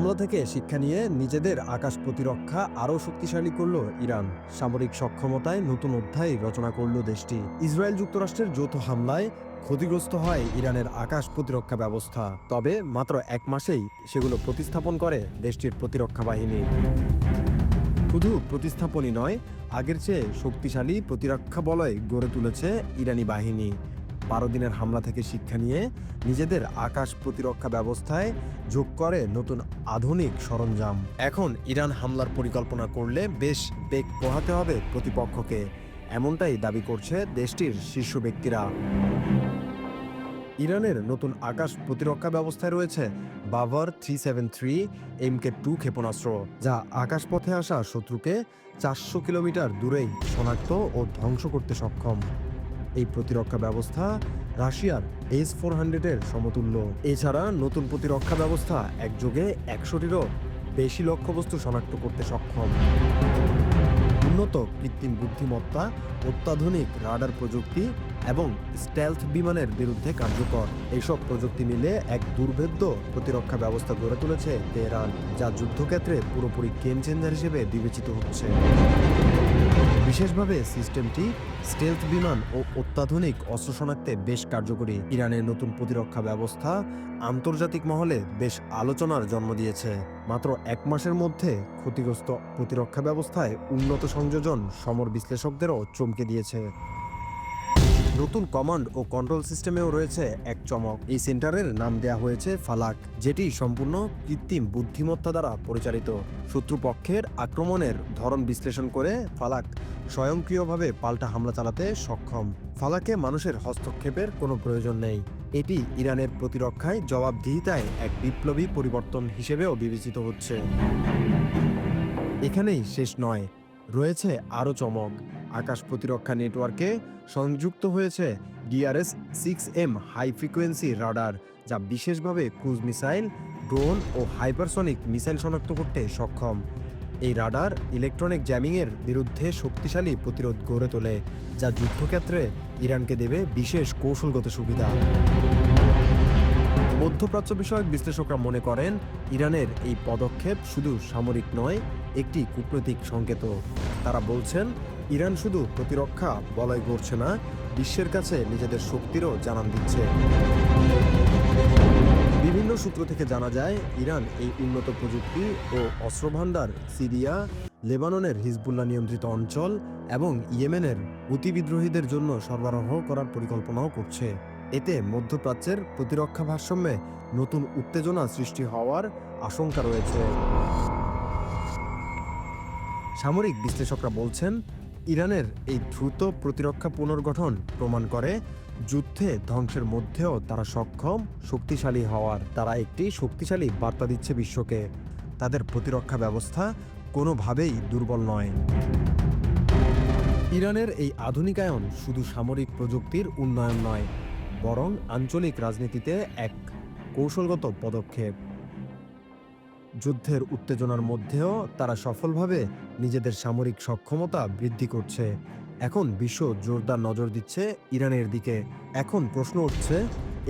হামলা থেকে শিক্ষা নিয়ে নিজেদের আকাশ প্রতিরক্ষা আরও শক্তিশালী করল ইরান। সামরিক সক্ষমতায় নতুন অধ্যায় রচনা করল দেশটি। ইসরায়েল যুক্তরাষ্ট্রের যৌথ হামলায় ক্ষতিগ্রস্ত হয় ইরানের আকাশ প্রতিরক্ষা ব্যবস্থা। তবে মাত্র এক মাসেই সেগুলো প্রতিস্থাপন করে দেশটির প্রতিরক্ষা বাহিনী। শুধু প্রতিস্থাপনই নয়, আগের চেয়ে শক্তিশালী প্রতিরক্ষা বলয় গড়ে তুলেছে ইরানি বাহিনী। বারো দিনের হামলা থেকে শিক্ষা নিয়ে নিজেদের আকাশ প্রতিরক্ষা ব্যবস্থায় যোগ করে নতুন আধুনিক সরঞ্জাম। এখন ইরান হামলার পরিকল্পনা করলে বেশ বেগ পোহাতে হবে প্রতিপক্ষকে। এমনটাই দাবি করছে দেশটির শীর্ষ ব্যক্তিরা। ইরানের নতুন আকাশ প্রতিরক্ষা ব্যবস্থায় রয়েছে Bavar three seven three MK two ক্ষেপণাস্ত্র, যা আকাশপথে আসা শত্রুকে চারশো কিলোমিটার দূরেই শনাক্ত ও ধ্বংস করতে সক্ষম। এই প্রতিরক্ষা ব্যবস্থা রাশিয়ার এস ফোর হান্ড্রেডের সমতুল্য। এছাড়া নতুন প্রতিরক্ষা ব্যবস্থা একযোগে একশোটিরও বেশি লক্ষ্যবস্তু শনাক্ত করতে সক্ষম। উন্নত কৃত্রিম বুদ্ধিমত্তা, অত্যাধুনিক রাডার প্রযুক্তি এবং স্টেলথ বিমানের বিরুদ্ধে কার্যকর। এইসব প্রযুক্তি মিলে এক দুর্ভেদ্য প্রতিরক্ষা ব্যবস্থা গড়ে তুলেছে তেহরান, যা যুদ্ধক্ষেত্রে পুরোপুরি গেম চেঞ্জার হিসেবে বিবেচিত হচ্ছে। বিশেষভাবে সিস্টেমটি স্টেলথ বিমান ও অত্যাধুনিক অস্ত্র শনাক্তে বেশ কার্যকরী। ইরানের নতুন প্রতিরক্ষা ব্যবস্থা আন্তর্জাতিক মহলে বেশ আলোচনার জন্ম দিয়েছে। মাত্র এক মাসের মধ্যে ক্ষতিগ্রস্ত প্রতিরক্ষা ব্যবস্থায় উন্নত সংযোজন সমর বিশ্লেষকদেরও চমকে দিয়েছে। নতুন কমান্ড ও কন্ট্রোল সিস্টেমেও রয়েছে এক চমক। এই সেন্টারের নাম দেয়া হয়েছে ফালাক, যেটি সম্পূর্ণ কৃত্রিম বুদ্ধিমত্তা দ্বারা পরিচালিত। শত্রুপক্ষের আক্রমণের ধরন বিশ্লেষণ করে ফালাক স্বয়ংক্রিয়ভাবে পাল্টা হামলা চালাতে সক্ষম। ফালাকে মানুষের হস্তক্ষেপের কোনো প্রয়োজন নেই। এটি ইরানের প্রতিরক্ষায় জবাবদিহিতায় এক বিপ্লবী পরিবর্তন হিসেবেও বিবেচিত হচ্ছে। এখানেই শেষ নয়। রয়েছে আরও চমক। আকাশ প্রতিরক্ষা নেটওয়ার্কে সংযুক্ত হয়েছে DRS six M high frequency radar, যা বিশেষভাবে ক্রুজ মিসাইল, ড্রোন ও হাইপারসনিক মিসাইল শনাক্ত করতে সক্ষম। এই রাডার ইলেকট্রনিক জ্যামিংয়ের বিরুদ্ধে শক্তিশালী প্রতিরোধ গড়ে তোলে, যা যুদ্ধক্ষেত্রে ইরানকে দেবে বিশেষ কৌশলগত সুবিধা। মধ্যপ্রাচ্য বিষয়ক বিশ্লেষকরা মনে করেন, ইরানের এই পদক্ষেপ শুধু সামরিক নয়, একটি কূটনৈতিক সংকেত তারা বলছেন, ইরান শুধু প্রতিরক্ষা বলয় গড়ছে না, বিশ্বের কাছে নিজেদের শক্তিরও জানান দিচ্ছে। বিভিন্ন সূত্র থেকে জানা যায়, ইরান এই উন্নত প্রযুক্তি ও অস্ত্রভাণ্ডার সিরিয়া, লেবাননের হিজবুল্লাহ নিয়ন্ত্রিত অঞ্চল এবং ইয়েমেনের হুতি বিদ্রোহীদের জন্য সরবরাহ করার পরিকল্পনাও করছে। এতে মধ্যপ্রাচ্যের প্রতিরক্ষা ভারসাম্যে নতুন উত্তেজনা সৃষ্টি হওয়ার আশঙ্কা রয়েছে। সামরিক বিশ্লেষকরা বলছেন, ইরানের এই দ্রুত প্রতিরক্ষা পুনর্গঠন প্রমাণ করে যুদ্ধে ধ্বংসের মধ্যেও তারা সক্ষম, শক্তিশালী হওয়ার। তারা একটি শক্তিশালী বার্তা দিচ্ছে বিশ্বকে। তাদের প্রতিরক্ষা ব্যবস্থা কোনোভাবেই দুর্বল নয়। ইরানের এই আধুনিকায়ন শুধু সামরিক প্রযুক্তির উন্নয়ন নয় বরং আঞ্চলিক রাজনীতিতে এক কৌশলগত পদক্ষেপ। যুদ্ধের উত্তেজনার মধ্যেও তারা সফলভাবে নিজেদের সামরিক সক্ষমতা বৃদ্ধি করছে। এখন বিশ্ব জোরদার নজর দিচ্ছে ইরানের দিকে। এখন প্রশ্ন উঠছে,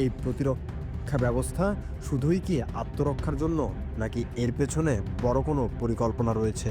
এই প্রতিরক্ষা ব্যবস্থা শুধুই কি আত্মরক্ষার জন্য নাকি এর পেছনে বড় কোনো পরিকল্পনা রয়েছে?